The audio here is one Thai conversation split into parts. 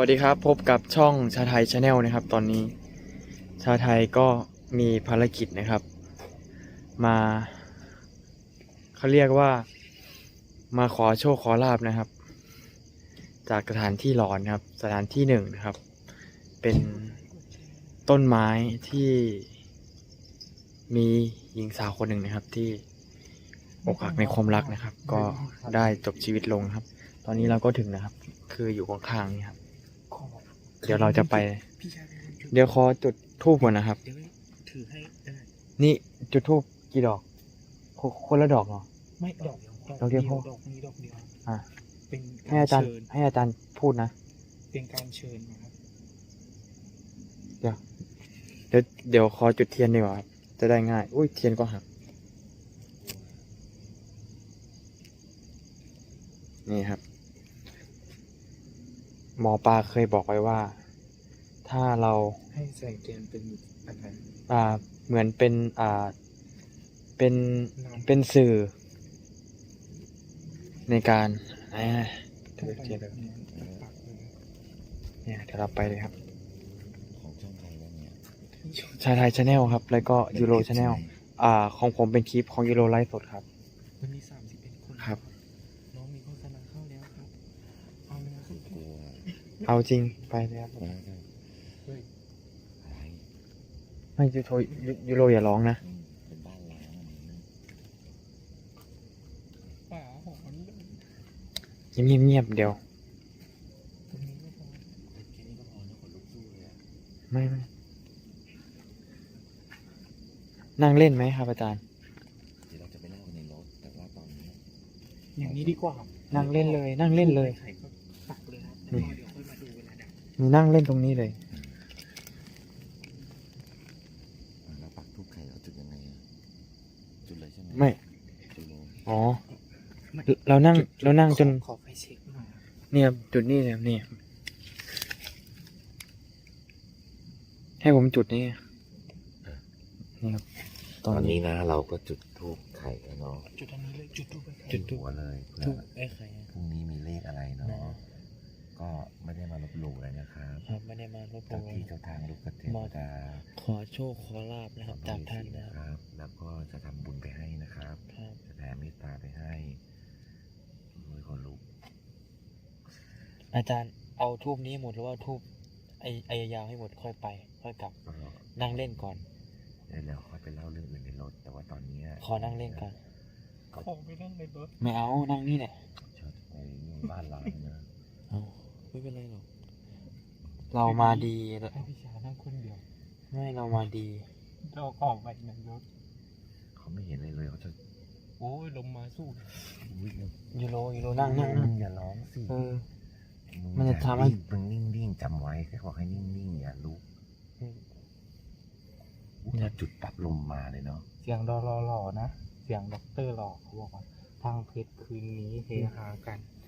วัสดีครับพบกับช่องชาไทยชาแนลนะครับ ตอนนี้ ชาไทยก็มีภารกิจนะครับ มาเขาเรียกว่ามาขอโชคขอลาบนะครับ จากสถานที่หลอนครับ สถานที่หนึ่งนะครับ เป็นต้นไม้ที่มีหญิงสาวคนหนึ่งนะครับ ที่อกหักในความรักนะครับ ก็ได้จบชีวิตลงครับ ตอนนี้เราก็ถึงนะครับ คืออยู่ข้างๆนี่ครับ เดี๋ยวเราจะไป พี่ชายเป็นคนจุดเดี๋ยวขอจุดทูบก่อนนะครับ เดี๋ยวถือให้ได้นี่จุดทูบกี่ดอกคคนละดอกเหรอ ไม่ดอกเดียวดอกเดียวพอดอกนี้ดอกเดียวอะ เป็นให้อาจารย์เชิญให้อาจารย์พูดนะ เป็นการเชิญนะครับเดี๋ยวเดี๋ยวเดี๋ยวขอจุดเทียนดีกว่าครับ จะได้ง่าย อุ้ยเทียนก็หัก นี่ครับ หมอปลาเคยบอกไว้ว่า ถ้าเราให้ใส่เกณฑ์เป็นอะไรอ่าเหมือนเป็นอ่าเป็นน้ำเป็นสื่อ ในการอ่าถือเทียนแบบนี้ปักเลยเนี่ยเดี๋ยวเราไปเลยครับของช่องไทยแล้วเนี่ยชาไทยชาแนลครับ แล้วก็ยูโรชาแนลอ่า ของผมเป็นคลิปของยูโรไลฟ์สดครับมันมีสามสิบเอ็ดคน ครับ น้องมีโฆษณาเข้าแล้วครับ เอาเลยครับ กลัว เอาจริงไปเลยครับนะเฮ้ยอะไรไม่ยูโรยูยูโรอย่าร้องนะอืมเป็นบ้านล้างอะไรนะป่าหอนเลยเงียบเงียบๆเดี๋ยวตรงนี้ก็พอแค่นี้ก็พอนะคนลุกสู้เลยอะไม่ไม่นั่งเล่นไหมครับอาจารย์เดี๋ยวเราจะไปเล่าในรถแต่ว่าตอนนี้อย่างนี้ดีกว่า นั่งเล่นเลย นั่งเล่นเลยใครก็ปักเลยครับ ลาดับหนูนั่งเล่นตรงนี้เลยอะเราปักทูบไข่เราจุดยังไงอะจุดเลยใช่ไหมไม่ จุดเลยอ๋อ เรานั่งเรานั่งจนขอไฟเช็คหน่อยครับเนี่ยครับจุดนี้เลยครับนี่ให้ผมจุดนี่นี่ครับตตออนนนี้นี้นะเราก็จุดทูบไข่แล้วเนาะจุดอันนี้เลยจุดทูบไปครับจุดธูปหัวเลยเพื่ทูอบไอ้ไข่อะพรุ่งนี้มีเลขอะไรเนาะ ก็ไม่ได้มาลบหลู่เลยนะครับครับไม่ได้มาลบหเจ้าลู่ที่เจ้าทางลูกกระเทมาวดาขอโชคขอลาบนะครับจากท่านนะคครับรับ แล้วก็จะทำบุญไปให้นะครับ ครับ จะแผ่เมตตาไปให้มือคนลุกอาจารย์เอาทูบนี้หมดหรือว่าทูบไอไอยาวให้หมดค่อยไป ค่อยกลับก็นั่งเล่นก่อน เดี๋ยวเราค่อยไปเล่าเรื่องอื่นในรถ แต่ว่าตอนนี้ขอนั่งเล่นก่อนก็ขอไปนั่งในรถไม่เอานั่งนี่แหละชอบไปบ้านล้างนะเอา ไม่เป็นไรหรอก เรามาดีให้พี่ชานั่งคนเดียวไม่เรามาดี เราออกไปในรถเขาไม่เห็นเลยเลยเขาจะโอ้ยลมมาสู้อุ๊ยยูโรยูโรนั่งนั่งนั่งอย่าร้องสิเอองมันจะอย่าทำให้นิ่งมึงนิ่งๆจำไว้แค่บอกให้นิ่งๆอย่าลุกถ้าจุดปั๊บลมมาเลยเนาะเสียงรอรอรอนะ เสียงด็อกเตอร์หล่อเขาบอกว่า ทางเพชรคืนนี้เฮฮากันเออ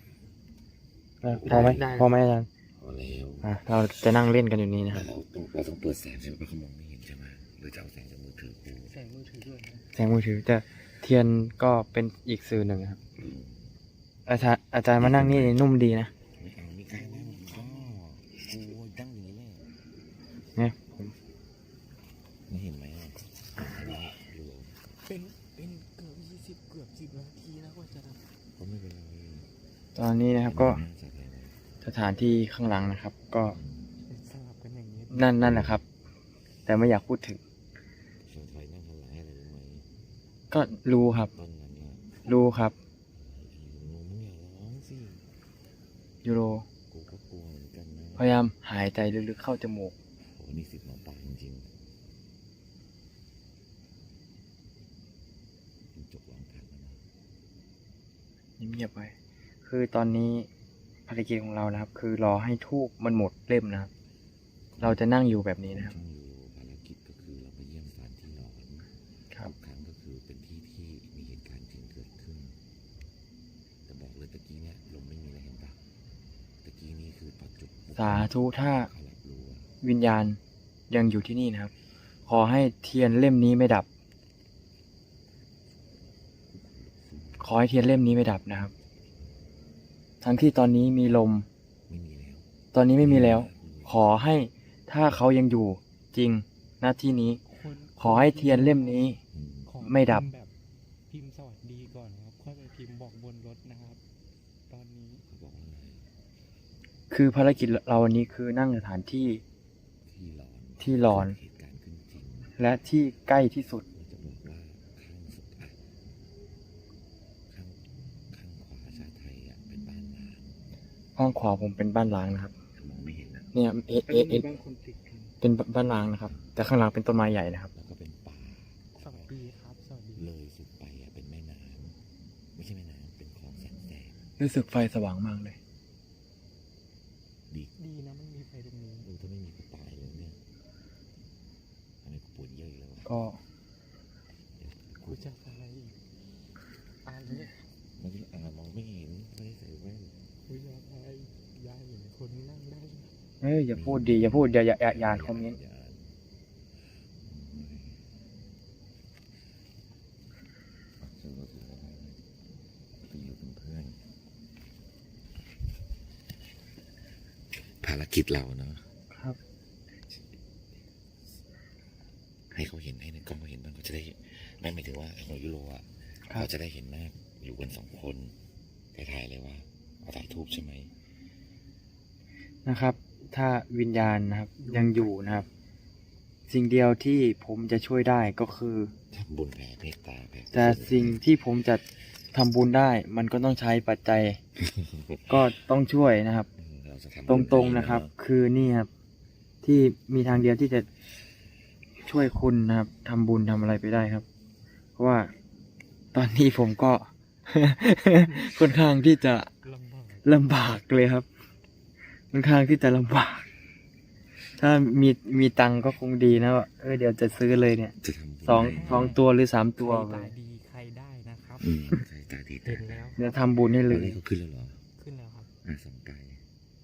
พอไหมได้ พอไหมอาจารย์พอแล้วอะเราจะนั่งเล่นกันอยู่นี่นะคแต่รับ เราต้องเราต้องเปิดแสงใช่ไหมเพราะเขามองไม่เห็นใช่ไหมหรือจะเอาแสงจากมือถือกูใส่มือถือด้วยนะแสงมือถือแต่เทียนก็เป็นอีกสื่อหนึ่งครับ อืมอาจารย์อาจารย์มานั่งนี่นุ่มดีนะไม่เอาไม่กล้านั่งก็กูนั่งอย่างนี้แหละเนี่ยผมไม่เห็นไหมอะอันนี้ดูเป็นเป็นเกือบยี่สิบเกือบสิบนาทีแล้วกว่าจะดับก็ไม่เป็นไรตอนนี้นะครับก็น่าจะเลยนะ สถานที่ข้างหลังนะครับ ก็เป็นสลับกันอย่างนี้นั่นนั่นแหละครับ แต่ไม่อยากพูดถึงสงสัยนั่งหันหลังให้อะไรรู้ไหมก็รู้ครับ ตอนนั้นเนี่ยรู้ครับพี่มึงอย่าร้องสิยูโร กูก็กลัวเหมือนกันนะพยายามหายใจลึกๆเข้าจมูก โหนี่สิบหมอปลาจริงๆจิ้งจกร้องทันแล้วนะเงียบๆไว้ คือตอนนี้ ภารกิจของเรานะครับ คือรอให้ทูบมันหมดเล่มนะครับ เราจะนั่งอยู่แบบนี้นะครับช่องอยู่ภารกิจก็คือเราไปเยี่ยมสถานที่หลอนครับ ทุกครั้งก็คือเป็นที่ที่มีเหตุการณ์จริงเกิดขึ้น แต่บอกเลยตะกี้เนี่ยลมไม่มีอะไรเห็นปะตะกี้นี่คือปัจจุบันสาธุถ้าเขารับรู้อะวิญญาณยังอยู่ที่นี่นะครับ ขอให้เทียนเล่มนี้ไม่ดับ ขอให้เทียนเล่มนี้ไม่ดับนะครับ ทั้งที่ตอนนี้มีลม ไม่มีแล้วทตอนนี้ไม่มีแล้ว ขอให้ถ้าเขายังอยู่จริงหน้าที่นี้คนขอให้เทียนเล่มนี้อืมขอไม่ดับ พิพ์แบบพิมพ์สวัสดีก่อนครับค่อยไปพิมพ์บอกบนรถนะครับ ตอนนี้เขาบอกว่าอะไรคือภารกิจเราวันนี้คือนั่งสถานที่ ที่หลอนที่หลอน เหตุการณ์ขึ้นจริงและที่ใกล้ที่สุด เราจะบอกว่าข้างสุดอะข้างข้างขวาชาไทยอะเป็นบ้านล้าง ข้างขวาผมเป็นบ้านล้างนะครับ มองไม่เห็นนะเนี่ยเอะเอะเอะบ้านคนติดกันเป็นบ้านล้างนะครับ แต่ข้างหลังเป็นต้นไม้ใหญ่นะครับ แล้วก็เป็นป่าสวัสดีครับสวัสดีเลยสุดไปอะเป็นแม่น้ำไม่ใช่แม่น้ำเป็นคลองแสนแสบรู้สึกไฟสว่างมากเลย ดีดีนะไม่มีไฟตรงนี้เออถ้าไม่มีก็ตายเลยเนี่ยทำไมกูปวดเยอะอีกแล้ววะก็เดี๋ยวกูกูจะอะไรอีกอ่านเลยมันก็อ่านมองไม่เห็นไม่ได้ใส่แว่น กูจะอะไรยายเห็นคนนั่งได้ไหมเอ้ยอย่าพูดดีอย่าพูดอย่าอย่าอย่าอย่าอ่านคอมเมนต์ย่าอ่านโอ้ยเจอก็ถือว่าได้ไปอยู่เป็นเพื่อน ภารกิจเราเนาะครับ ให้เขาเห็นให้ในกล้องเขาเห็นบ้างเขาจะได้ไม่หมายถึงว่าของยูโรอะครับเขาจะได้เห็นหน้าอยู่กันสองคนไปถ่ายเลยว่า เอาถ่ายทูบใช่ไหมนะครับ ถ้าวิญญาณนะครับ ยังอยู่นะครับ สิ่งเดียวที่ผมจะช่วยได้ก็คือทำบุญแผ่เมตตาแผ่แต่สิ่งที่ผมจะทำบุญได้ มันก็ต้องใช้ปัจจัย ก็ต้องช่วยนะครับเออเราจะทำตรงๆนะครับคือนี่ครับ ที่มีทางเดียวที่จะช่วยคุณนะครับทำบุญทำอะไรไปได้ครับ เพราะว่าตอนนี้ผมก็ ค่อนข้างที่จะลำบาก ลำบากเลยครับค่อนข้างที่จะลำบาก ถ้ามีมีตังค์ก็คงดีนะว่าเออเดี๋ยวจะซื้อเลยเนี่ยจะทำบุญสองให้สองตัวหรือสามตัวใครเลตายดีใครได้นะครับอืมใครตาดีเห็ตานแล้วเดี๋ยวทำบุญให้ตเลอนย นี้เขาขึ้นแล้วเหรอ ขึ้นแล้วครับ อะส่องไป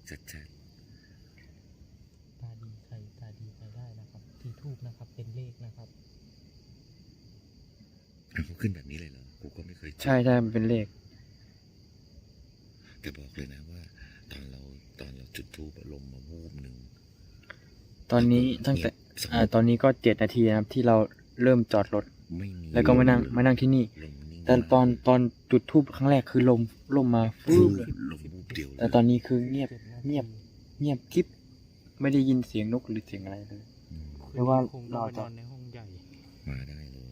ชัดตาดีใครตาดีใครได้นะครับที่ทูบนะครับเป็นเลขนะครับ ๆอะเขาขึ้นแบบนี้เลยเหรอ กูก็ไม่เคยเจอใช่ใช่มันเป็นเลข แต่บอกเลยนะว่า ตอนเราตอนเราจุดทูบลมมาวูบหนึ่งตอนนี้ตั้งแต่สมอ่าตอนนี้ก็เจ็ดนาทีนะครับที่เราเริ่มจอดรถไม่มีแล้วก็มานั่งมานั่งที่นี่ลมนิ่งแต่ตอนตอนจุดทูบครั้งแรกคือลมลมมาฟูฟูบบลมวูบเดียวเลยแต่ตอนนี้คือเงียบจ็ดนาทีเงียบเงียบกิ๊บไม่ได้ยินเสียงนกหรือเสียงอะไรเลยอืมหรือว่าคงเราต้องไปจะนอนในห้องใหญ่มาได้เลย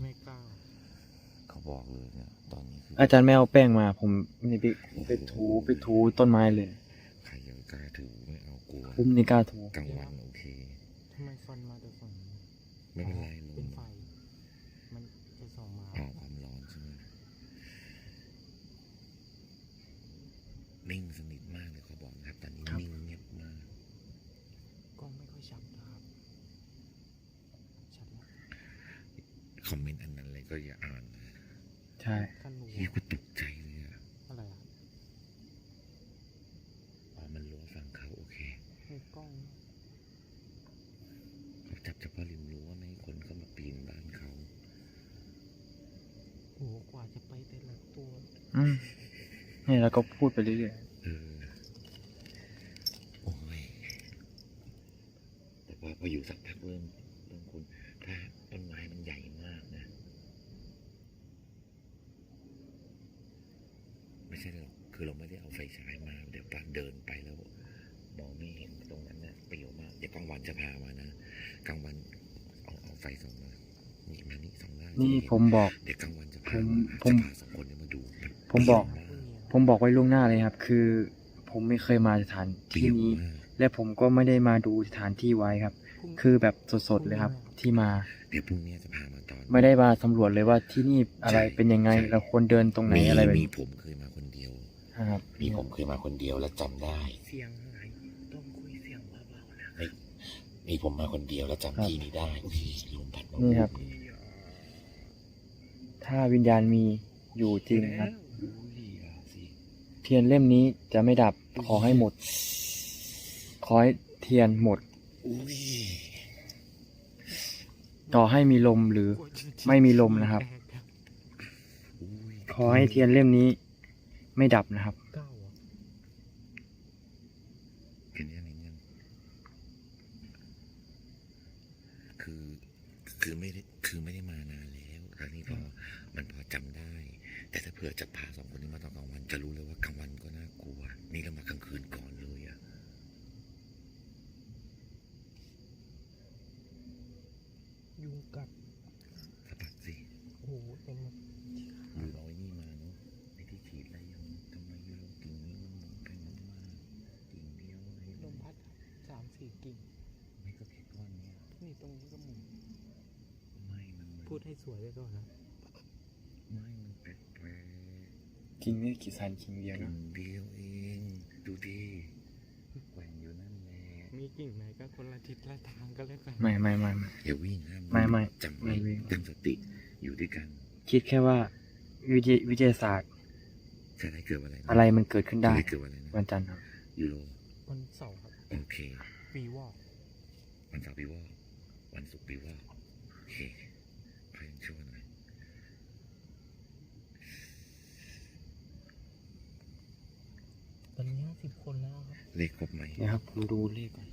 ไม่กล้าเขาบอกเลยเนี่ย ตอนนี้คืออาจารย์ไม่เอาแป้งมา ผมนี่ไปไปถูไปถูต้นไม้เลย ใครยังกล้าถูไม่เอากลัวผมนี่กล้าถูกลางวันโอเค ทำไมฟันมาแต่ฝั่งนี้ไม่เป็นไรลเป็นมไฟ มันจะส่องมาออกความร้อนใช่ไหมนิ่งสนิทมากเลยเขาบอกนะครับตอนนี้นิ่งเงียบมาก กล้องไม่ค่อยชัดนะครับ ชัดแล้วคอมเมนต์อันนั้นเลยก็อย่าอ่านนะ ใช่ขั้นหนูเฮียกูตกใจเลยอะอะไรอะอ๋อมันรั้วฝั่งเขาโอเคในกล้องเขาจับเฉพาะริมรั้วไม่ให้คนเข้ามาปีนบ้านเขาโอ้โหกว่าจะไปแต่ละตัวอืมนี่เราก็พูดไปเรื่อยเออโอ้ยแต่ว่าพออยู่สักพักเริ่มเริ่มคุณ ถ้าต้นไม้มันใหญ่มากนะ ไม่ใช่หรอก คือเราไม่ได้เอาไฟฉายมา เดี๋ยวปาเดินไปแล้ว มองไม่เห็นตรงนั้นนะ เปลี่ยวมากเดี๋ยวกลางวันจะพามานะกลางวันเอาเอาไฟส่องมานี่มานี่ส่องได้ๆนี่ผมบอก เดี๋ยวกลางวันจะพาผมมาผม จะพาสองคนเนี้มาดูแบบผมบอก เปรี้ยวากผมบอกไว้ล่วงหน้าเลยครับ คือ ผมไม่เคยมาสถานเปรี้ที่ยวนี้ มากและผมก็ไม่ได้มาดูสถานที่ไว้ครับพรุ่งคือแบบสดๆเลยครับ ที่มาเดี๋ยวพรุ่งนี้จะพามาตอน ไม่ได้มาสำรวจเลยว่าที่นี่อะไรใช่เป็นยังไงใช่ เราควรเดินตรงไหนมีอะไรแบบมีนี้ผมเคยมาคนเดียวนะครับ มีผมเคยมาคนเดียวแล้วจำได้ เสียงหายต้องคุยเสียงเบาๆนะ มีผมมาคนเดียวแล้วจำที่นี้ได้อุ้ยลมพัดมานี่ครับเลยถ้าวิญญาณมีอยู่จริงครับอุ้ยอะสิเทียนเล่มนี้จะไม่ดับขอให้หมด ขอให้เทียนหมดอุ้ยต่อให้มีลมหรือไม่มีลมนะครับอุ้ยขอให้เทียนเล่มนี้ไม่ดับนะครับ เก้าอะ เป็น คือคือไม่ได้คือไม่ได้มานานแล้วครั้งนี้พอมันพอจำได้ แต่ถ้าเผื่อจะพาสองคนนี้มาตอนกลางวัน จะรู้เลยว่ากลางวันก็น่ากลัว นี่เรามากลางคืนก่อนเลยอะยุงกัดสะบัดสิโอ้โหเต็มหมด ดูเราไอ้นี่มาเนาะไอ้ที่ฉีดอะไรยังทำไมยูโรกิ่งนี้มันหมุนไปหมุนมากิ่งเดียวอะไร ลมพัดสามสี่กิ่ง ไม่ก็แค่ก้อนเนี้ย นี่ ตรงนี้ก็หมุนไม่มันมันพูดให้สวยไว้ก่อนนะไม่มันแปลกแปลกกิ่งนี่กี่สันกิ่งเดียวกิ่นะงเดียวเอง ดูดิแกว่งอยู่นั่นแหละมีกิ่งไหนก็คนละทิศละทางก็แล้วกันไม่ไม่ไม่ไม่ อย่าวิ่งห้ามไม่ไม่จำไม่ไว้วิ่ง ตั้งสติอยู่ด้วยกันคิดแค่ว่า วิทยวิทยาศาสตร์จะได้เกิดอะไรนอะไรมันเกิดขึ้นได้จะได้เกิดอะไรนะวันจันทร์ครับ ยูโรวันเสาร์ครับโอเค ปีวอกวันเสาร์ปีวอก วันศุกร์ปีวอกโอเคพายังชั่วหน่อยตอนนี้ห้าสิบคนแล้วครับเลขครบไหมเนี่ยครับผมดูเลขก่อน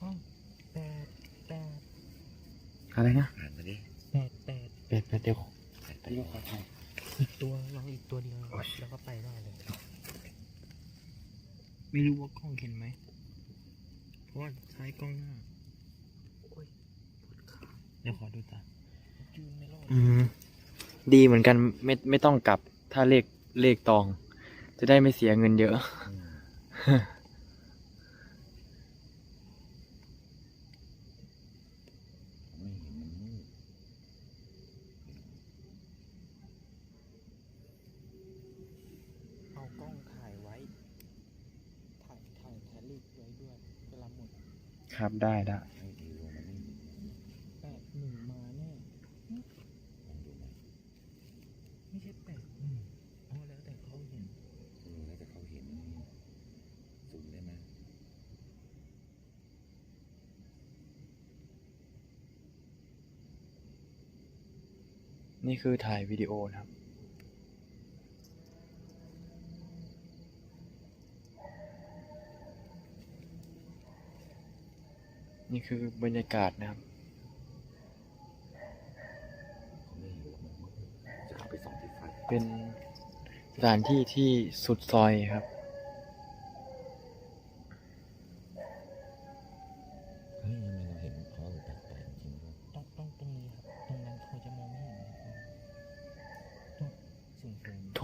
ห้องแปดแปดอะไรนะอ่านมาดิแปดแปดแปดแปดเดียวแปดแปดเดียวขอถ่ายอีกตัวลองอีกตัวเดียวโอ้ยแล้วก็ไปได้เลยไม่รู้ว่ากล้องเห็นไหมเพราะว่าซ้ายกล้องหน้าโอ้ยปวดขาเดี๋ยวขอดูตายืนไม่รอดอืมดีเหมือนกันไม่ไม่ต้องกลับ ถ้าเลขเลขตอง จะได้ไม่เสียเงินเยอะอืมไม่เห็นมันมืดเอากล้องถ่ายไว้ ถ่ายถ่ายถ่ายรูปไว้ด้วยเวลาหมด ครับได้ได้ ให้ยูโรมันนี่ แปดหนึ่งมาแน่ ลองดูไหม ไม่ใช่แปดหนึ่งอ๋อแล้วแต่เขาเห็น เออแล้วแต่เขาเห็นนะนี่สูงได้ไหม นี่คือถ่ายวิดีโอนะครับ นี่คือบรรยากาศนะครับเขาไม่เห็นหรอกมันมืดจะเข้าไปส่องที่ไฟเป็นสถานที่ที่สุดซอยครับ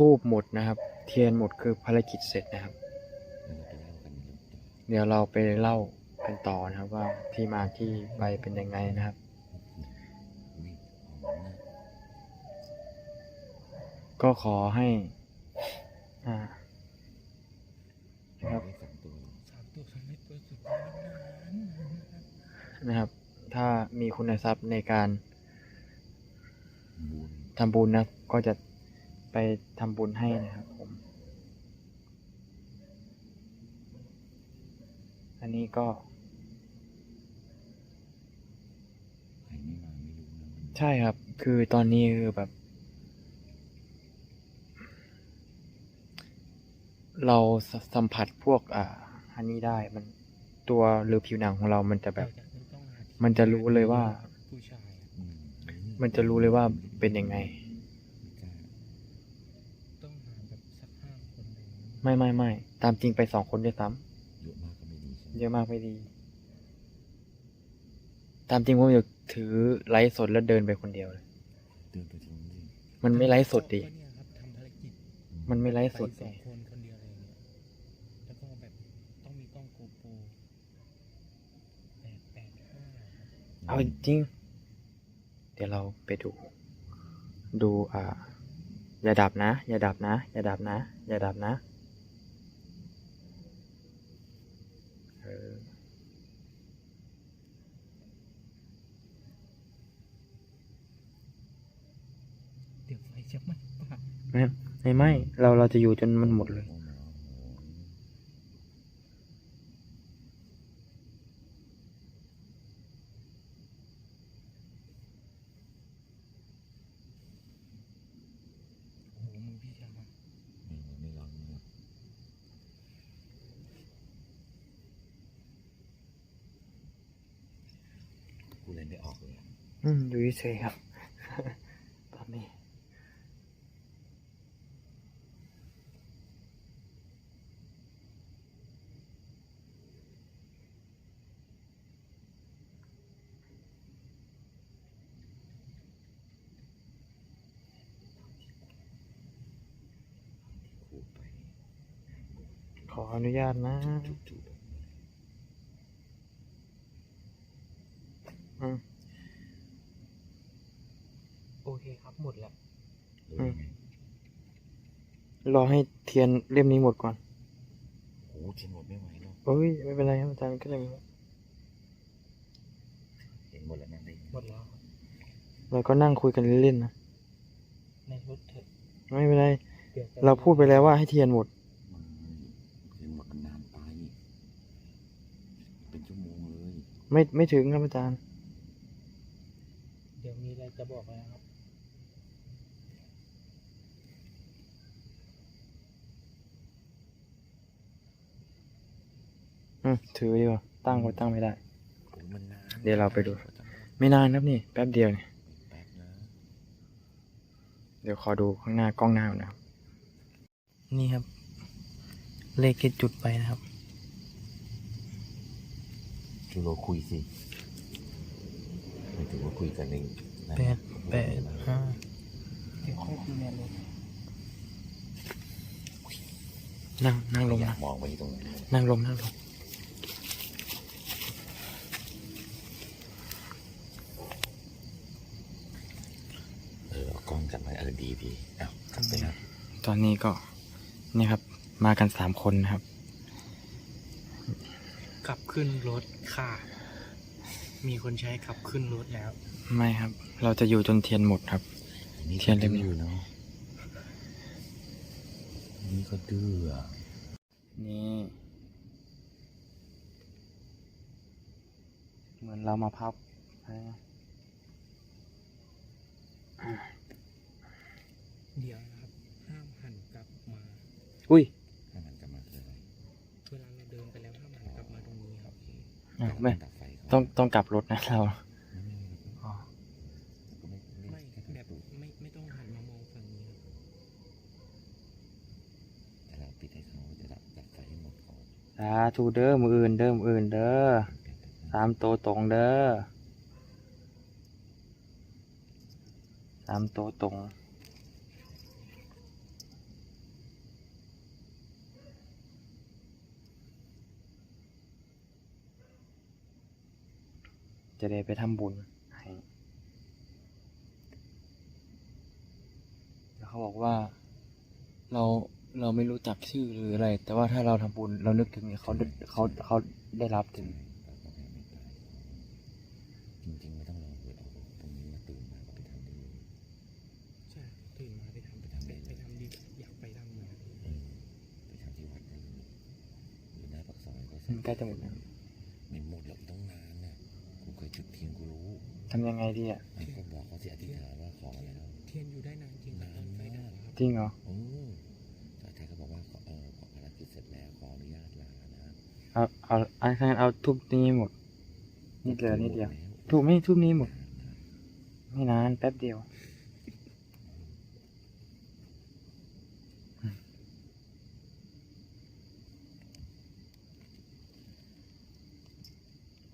ทูบหมดนะครับ เทียนหมดคือภารกิจเสร็จนะครับ เดี๋ยวเราไปเล่ากันต่อเดี๋ยวเราไปเล่ากันต่อนะครับว่าที่มาที่ไปเป็นยังไงนะครับอุ้ยหอมนะก็ขอให้อ่าครับเลขสามตัวเหรอสามตัวสามตัวสุดยอดนานนะครับ ถ้ามีคุณทรัพย์ในการบุญทำบุญนะก็จะ ไปทำบุญให้นะครับผม อันนี้ก็ใครไม่มาไม่รู้นะมันใช่ครับ คือตอนนี้คือแบบ เราสสัมผัสพวก อ่า อันนี้ได้มันตัวหรือผิวหนังของเรามันจะแบบเราจะต้องหาที่มันจะรู้เลยว่าผู้ชายอะอืมมันจะรู้เลยว่าเป็นยังไงต้องหาแบบสักห้าคนเลยนะ ไม่ไม่ไม่ตามจริงไปสองคนด้วยซ้เยอะมากก็ไม่ดีใช่ไหมำเยอะมากไม่ดี ตามจริงผมอยากถือไลฟ์สดแล้วเดินไปคนเดียวเลย เดินไปตรงนี้มันไม่ไลฟ์สดดิ ก็เนี่ยครับทำภารกิจมันไม่ไลฟ์ไปสดสอดิงคนคนเดียวอะไรอย่างเงี้ยแล้วก็แบบต้องมีกล้องโกโปรแปดแปดห้าเอาจริง เดี๋ยวเราไปดู ดูอ่า อย่าดับนะ อย่าดับนะ อย่าดับนะ อย่าดับนะ เออ เดี๋ยวไฟจะไหม้ ปากไม่ไม่ไม่เราเราจะอยู่จนมันหมดเลยโอ้โหโอ้โหมือพี่ชายนี่มันไม่ร้อนมากพูดอะไรไม่ออกเลยอะ อืมอยู่เฉยๆครับ ตอนนี้ ขูดไป ขออนุญาตนะจุดอืมโอเคครับหมดแล้วๆรู้อืมไงรอให้เทียนเล่มนี้หมดก่อนโอ้เทียนหมดไม่ไหวหรอกโอ้ยไม่เป็นไรครับอาจารย์ก็อย่างนี้เห็นหมดแล้วนั่นได้หมดแล้วครับเราก็นั่งคุยกันเล่นๆนะในรถเถอะไม่เป็นไรเดี๋ยวจะเราพูดไปแล้วว่าให้เทียนหมด มันเทียนหมดมันนานไป เป็นชั่วโมงเลย ไม่ไม่ถึงครับอาจารย์ เดี๋ยวมีอะไรจะบอกนะครับ อืมถือดีกว่าตั้งก็ตั้งไม่ได้ โอ้ยมันนานเดี๋ยวเราไปดู ไม่นานครับนี่ แป๊บเดียวเนี่ยแป๊บนะเดี๋ยวขอดูข้างหน้ากล้องหน้าก่อนนะครับ นี่ครับ เลขที่จุดไปนะครับ จูโรคุยสิหมายถึงว่าคุยกันเองแปดแปดห้าเดี๋ยวค่อยคุยในรถนั่งนั่งลงอยานะกมองไปที่ตรงนั้นเลยนั่งลงนั่งลงเออเอากล้องจับไว้เออดีดีอ้าวกลับไปนะตอนนี้ก็นี่ครับ มากันสามคนนะครับ ขับขึ้นรถค่ะ มีคนใช้ขับขึ้นรถแล้ว ไม่ครับ เราจะอยู่จนเทียนหมดครับนี่เทียนเล่มดื้อเนาะนี่ก็ดื้ออะนี่เหมือนเรามาพับอะไรนะเดี๋ยวนะครับ ห้ามหันกลับมา อุ้ย อะไม่ ดับไฟเขาต้องต้องกลับรถนะเราไม่ไม่ไม่อ๋อก็ไม่ไม่แค่แบแบบบไม่ไม่ต้องหันมามองฝั่งนี้ครับแต่เราปิดให้เขาจะดับดับไฟให้หมดก่อนสาธุเด้อมืออื่นเด้อมืออื่นเด้อสามโตวตรงเด้อสามโตวตรง จะได้ไปทำบุญให้แล้วเขาบอกว่าเราเราไม่รู้จักชื่อหรืออะไร แต่ว่าถ้าเราทำบุญเรานึกถึงเนี่ยเขาได้เขาเขาได้รับถึงเราก็ให้ไม่ตายจริงๆไม่ต้องรอหวยออกตรงนี้มาตื่นมาก็ไปทำได้เลยใช่ตื่นมาไปทำไปทำไปทำดีอยากไปทำเหมือนกันเออไปทำที่วัดได้เลยอยู่หน้าปากซอยก็มันใกล้จะหมดแล้ว ไม่หมดหรอกต้องนานน่ะกู เคยจุดเทียนกูรู้ทำยังไงดีอะไอ้ก็บอกเขาสิอธิษฐานว่าขอแล้วเทียนอยู่ได้นานจริงครับตอนไฟดับครับจริงเหรอเออแต่อาจารย์ก็บอกว่าขอเออขอภารกิจเสร็จแล้วขออนุญาตลานะเอาเอาอันนั้นเอาทุบนี้หมดนิดเดียวนิดเดียวแล้วทุบไม่ทุบนี้หมดนานนะไม่นานแป๊บเดียว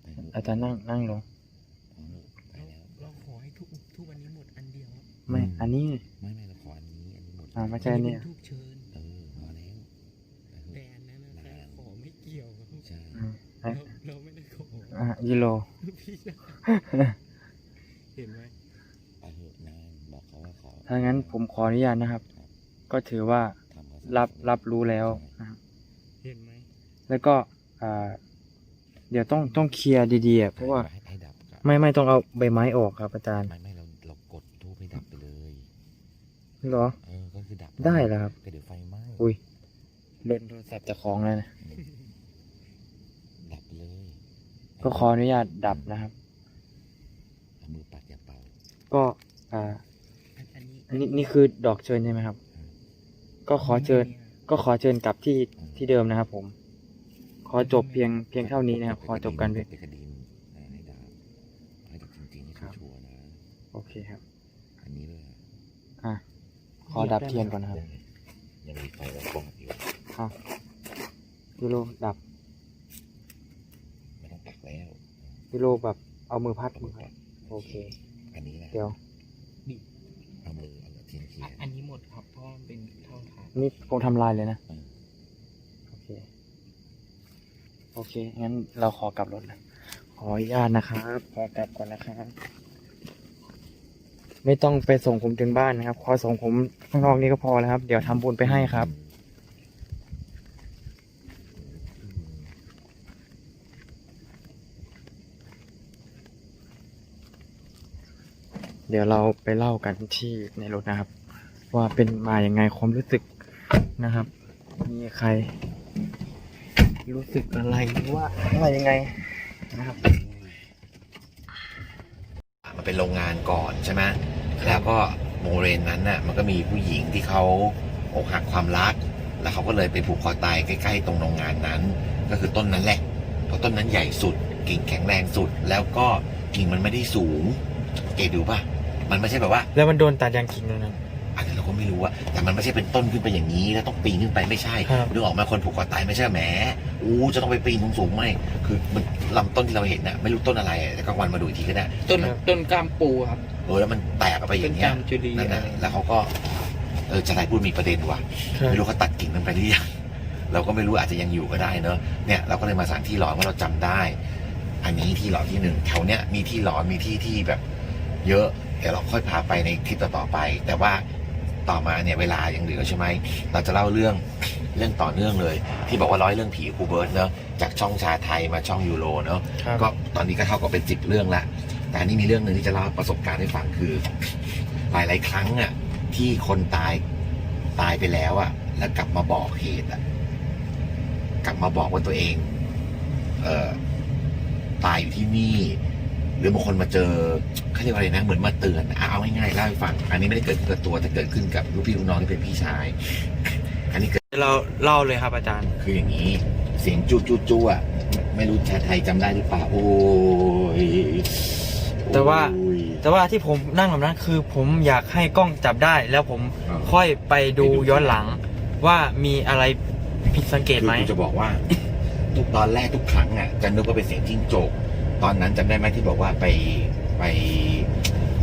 ไปเถะอาจารย์นั่งนั่งลง ไม่ อันนี้ ไม่ไม่เราขออันนี้อันนี้หมดอ่าไม่ใช่อันนี้เป็ทูบเชิญเออพอแล้วไปเถแต่อะอันนั้นนะแค่ขอไม่เกี่ยวครับใช่อืมเราเราไม่ได้ขออะยิโล พี่นะเห็นไหมไปเถอะนานบอกเขาว่าขอถ้างั้นผมขออนุญาตนะครับ ก็ถือว่าทำเขารับรับรู้แล้วนะครับ เห็นไหมแล้วก็อ่าเดี๋ยวต้องต้องเคลียร์ดีๆอะเพราะว่า ให้ให้ดับกันไม่ไม่ต้องเอาใบไม้ออกครับอาจารย์ ไม่ไม่เราเรากดทูบให้ดับไปเลย เหรอ เออก็คือดับได้เหรอครับ ก็เดี๋ยวไฟไหม้อุ้ยเล่นโทรศัพท์จะคล้องแล้วนะ ดับเลยก็ขออนุญาตดับนะครับ เอามือปัดอย่าเป่าก็อ่าอันอันนี้อันนี้นี่คือดอกเชิญใช่ไหมครับ ก็ขอเชิญ ก็ขอเชิญกลับที่ที่เดิมนะครับผม ขอจบเพียงเพียงเท่านี้นะครับ ขอจบกันเพียงเป็นคดีให้ดับให้ดับจริงโอเคครับ อันนี้เลยอะ ขอดับเทียนก่อนนะครับ ยังมีไฟวงกลมอยู่เอายูโรดับไม่ต้องปักแล้วยูโรแบบเอามือพัดมือพัดโอเค อันนี้แหละเดี๋ยวเอามือเอาเทียนเทียนอันนี้หมดครับเพราะว่ามันเป็นเท่าฐานนี่ผมทำลายเลยนะอืมโอเค โอเค งั้นเราขอกลับรถนะขออนุญาตนะครับ ขอกลับก่อนนะครับ ไม่ต้องไปส่งผมถึงบ้านนะครับ ขอส่งผมข้างนอกนี่ก็พอแล้วครับ เดี๋ยวทำบุญไปให้ครับ เดี๋ยวเราไปเล่ากันที่ในรถนะครับ ว่าเป็นมาอย่างไงความรู้สึกนะครับ มีใคร รู้สึกอะไรหรือว่าอะไรยังไงนะครับ มันเป็นโรงงานก่อนใช่ไหม แล้วก็โมเรนนั้นน่ะมันก็มีผู้หญิงที่เขาอกหักความรัก แล้วเขาก็เลยไปผูกคอตายใกล้ ๆ ตรงโรงงานนั้น ก็คือต้นนั้นแหละเพราะต้นนั้นใหญ่สุดกิ่งแข็งแรงสุด แล้วก็กิ่งมันไม่ได้สูง เกดดูป่ะ มันไม่ใช่แบบว่า แล้วมันโดนตัดยางกิ่งแล้วนะอันนี้เราก็ไม่รู้อะ แต่มันไม่ใช่เป็นต้นขึ้นไปอย่างนี้ แล้วต้องปีนขึ้นไปไม่ใช่ครับ นึกออกมาคนผูกคอตายไม่ใช่แหมอู้จะต้องไปปีนสูงๆไม่คือมันลำต้นที่เราเห็นน่ะไม่รู้ต้นอะไรอะแต่กลางวันมาดูอีกทีก็ได้ต้นต้นกล้ามปูครับเออแล้วมันแตกออกไปอต้นย่างกเงี้ล้ายมจุลีนั่นอะไรน่ะแล้วเขาก็เออจะไรพูดมีประเด็นว่ะ ไม่รู้เขาตัดกิ่งมันไปหรือยัง เราก็ไม่รู้อาจจะยังอยู่ก็ได้เนอะเนี่ยเราก็เลยมาสถานที่หลอนว่าเราจำได้ อันนี้ที่หลอนที่หนึ่งแถวเนี้ยมีที่หลอนมีที่ที่แบบ เยอะเดี๋ยวเราค่อยพาไปในคลิปต่อๆไป แต่ว่า ต่อมาเนี่ยเวลายังเหลือใช่ไหมเราจะเล่าเรื่องเรื่องต่อเนื่องเลย ที่บอกว่าร้อยเรื่องผีครูเบิร์ตเนอะจากช่องชาไทยมาช่องยูโรเนอะครับ ก็ตอนนี้ก็เท่ากับเป็นสิบเรื่องละแต่อันนี่มีเรื่องหนึ่งที่จะเล่าประสบการณ์ให้ฟังคือ หลาย ๆ ครั้งอะที่คนตายตายไปแล้วอะแล้วกลับมาบอกเหตุอะกลับมาบอกว่าตัวเอง เอ่อตายอยู่ที่นี่ หรือบางคนมาเจอเขาเรียกว่าอะไรนะ เหมือนมาเตือนอะเอาง่ายๆเล่าให้ฟัง อันนี้ไม่ได้เกิดขึ้นกับตัวแต่เกิดขึ้นกับลูกพี่ลูกน้องที่เป็นพี่ชาย อันนี้เกิดเราเล่าเลยครับอาจารย์ คืออย่างนี้ เสียงจูจูจูอะไม่ไม่รู้ชาไทยจำได้หรือเปล่าโอ้ยแต่ว่า โอ้ย แต่ว่าที่ผมนั่งแบบนั้นคือผมอยากให้กล้องจับได้ แล้วผมอ่า ค่อยไปดูย้อนหลัง ว่ามีอะไรผิดสังเกตไหม คือกูจะบอกว่า ทุกตอนแรกทุกครั้งอะจะนึกว่าเป็นเสียงจิ้งจก ตอนนั้นจำได้ไหมที่บอกว่าไปไป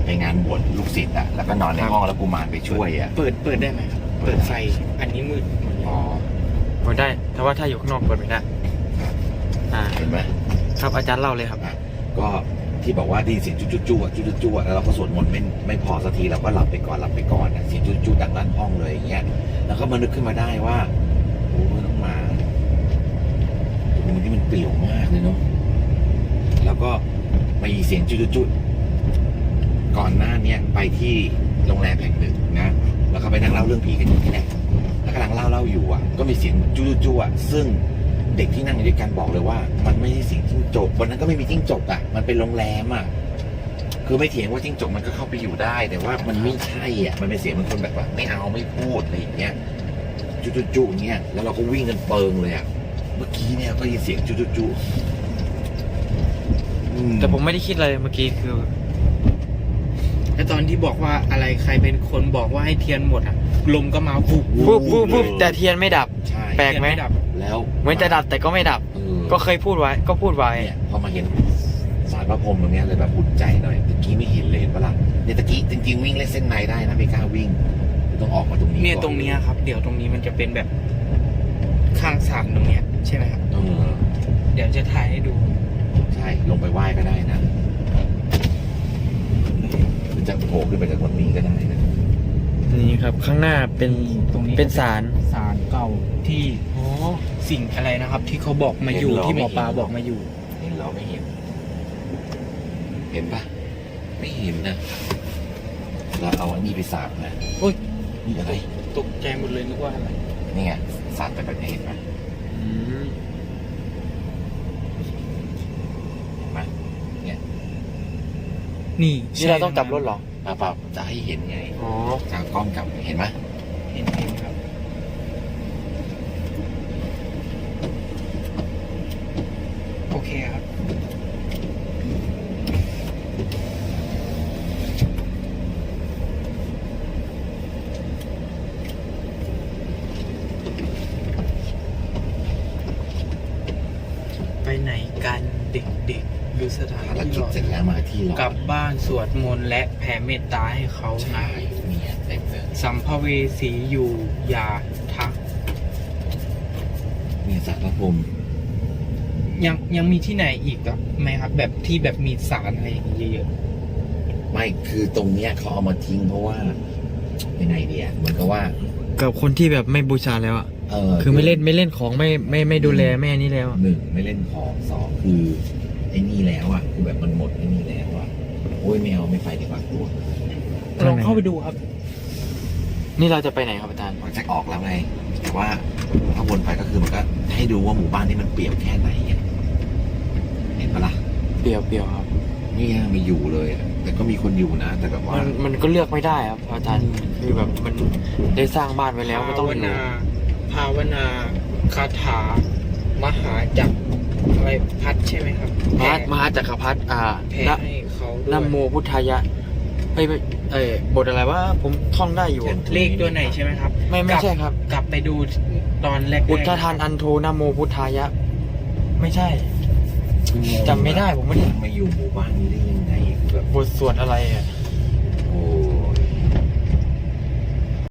ไปงานบวชลูกศิษย์อะแล้วก็นอนในครับห้องแล้วกุมารไปช่วยอะเปิดเปิดได้ไหมครับ เปิดไฟ อันนี้มืดอ๋อเปิดได้ แต่ว่าถ้าอยู่ข้างนอกเปิดไม่ได้อ่า เห็นไหมครับอาจารย์เล่าเลยครับ ก็ที่บอกว่าไดยินเสียงจูจูจูอะจูจูจูอะแล้วเราก็สวดมนต์ไม่ไม่พอสักทีเราก็หลับไปก่อนหลับไปก่อนอะเสียงจูจูดังลั่นห้องเลยอย่างเงี้ยแล้วก็มานึกขึ้นมาได้ว่าโอ้น้องหมาโอ้โหนี่มันเปลี่ยวมากเลยเนาะ แล้วก็มีเสียงจูจูจูก่อนหน้าเนี้ยไปที่โรงแรมแห่งหนึ่งนะ แล้วก็ไปนั่งเล่าเรื่องผีกันอยู่ที่แหละแล้วกำลังเล่าเล่าอยู่อะ ก็มีเสียงจูจูจูอะซึ่งเด็กที่นั่งอยู่ด้วยกันบอกเลยว่า มันไม่ใช่เสียงจิ้งจกวันนั้นก็ไม่มีจิ้งจกอะ มันเป็นโรงแรมอะคือไม่เถียงว่าจิ้งจกมันก็เข้าไปอยู่ได้ แต่ว่ามันไม่ใช่อะ มันเป็นเสียงมันคนแบบว่าไม่เอาไม่พูดอะไรอย่างเงี้ยจุจุจุๆเงี้ยแล้วเราก็วิ่งกันเปิงเลยอะเมื่อกี้เนี่ยก็ยินเสียงจุจุ จุอืแต่ผมไม่ได้คิดอะไรเมื่อกี้คือ แล้วตอนที่บอกว่าอะไรใครเป็นคนบอกว่าให้เทียนหมดอะ ลมก็มาบุบปุ๊บปุ๊บปุ๊บแต่เทียนไม่ดับ ใช่แปลกไหม เทียนดับ แล้วเหมือนจะดับแต่ก็ไม่ดับ เออก็เคยพูดไว้ ก็พูดไว้ เนี่ยพอมาเห็นสารพระพรหมตรงเนี้ยเลยแบบอุ่นใจหน่อยตะกี้ไม่เห็นเลยเห็นปะล่ะเนี่ยตะกี้จริงๆวิ่งเล่นเส้นในได้นะไม่กล้าวิ่งต้องออกมาตรงนี้เนี่ยก่อตรงเนี้ยครับ เดี๋ยวตรงนี้มันจะเป็นแบบข้างสามตรงเนี้ย ใช่ไหมครับ เออ เดี๋ยวจะถ่ายให้ดู ใช่ลงไปไหว้ก็ได้นะหรือจะโผล่ขึ้นไปจากบนนี้ก็ได้นะนี่ครับข้างหน้าเป็นตรงนี้ เป็นศาลสารเก่าที่สิ่งอะไรนะครับ ที่เขาบอกมาอยู่ที่หมอปลาบอกมาอยู่ เห็นเราไม่เห็น เห็นปะไม่เห็นนะเราเอาอันนี้ไปสาบนะโอ๊ยนี่อะไรตกใจหมดเลยนึกว่าอะไรนี่ไงสาดไปแบบนี้เห็นไหม อืม นี่นี่เราต้องกลับรถหรออะเปล่าจะให้เห็นไงอ๋อจากกล้องจับเห็นไหมเห็นครับโอเคครับ ไปไหนกันเด็กๆดูสถานารที่กิหจล่อเสร็จแล้วมาที่หลอกลับบ้านสวดมนต์และแผ่เมตตาให้เขาใช่นะ เนี่ยเต็มเลยสัมภเวสีอยู่อย่าทัก เนี่ยสักพระพรหมยังยังมีที่ไหนอีกอะไหมครับ แบบที่แบบมีสารอะไรอย่างเงี้ยเยอะไม่คือตรงเนี้ยเขาเอามาทิ้งเพราะว่ายังไงเดียเหมือนกับว่า กับคนที่แบบไม่บูชาแล้วอะเออ คือไม่เล่นไม่เล่นของไม่ไม่ไม่ดูแลแม่นี่แล้วอะหนึ่งไม่เล่นของสองคือไอ้นี่แล้วอะคือแบบมันหมดไอ้นี่แล้วอะโอ้ยไม่เอาไม่ไปดีกว่ากลัวลองเข้าไปดูครับ นี่เราจะไปไหนครับอาจารย์มันจะออกแล้วไงแต่ว่าถ้าวนไปก็คือมันก็ให้ดูว่าหมู่บ้านนี้มันเปรียวแค่ไหนไงเห็นปะล่ะเปรียวเปรียวครับไม่ยังไม่อยู่เลยอะแต่ก็มีคนอยู่นะ แต่แบบว่ามันมันก็เลือกไม่ได้ครับอาจารย์คือแบบมันได้สร้างบ้านไว้แล้วก็ต้องภาวอยู่นา ภาวนา คาถา มหาจักร อะไรพัดใช่ไหมครับมหาแผ่มหาจักรพรรดิอ่าแผ่นะให้เขาด้วยนะโมพุทธายะเอ้ยไม่เอ้ยบทอะไรวะผมท่องได้อยู่อะเลขตัวไหนใช่ไหมครับไม่ไม่ใช่ครับ กลับไปดูตอนแรกๆอุทธทานอันโทนะโมพุทธายะ ไม่ใช่คืองงจำไม่ได้ผมไม่ได้ มาอยู่หมู่บ้านนี้ได้ยังไงแบบบทสวดอะไรอะโอ้ย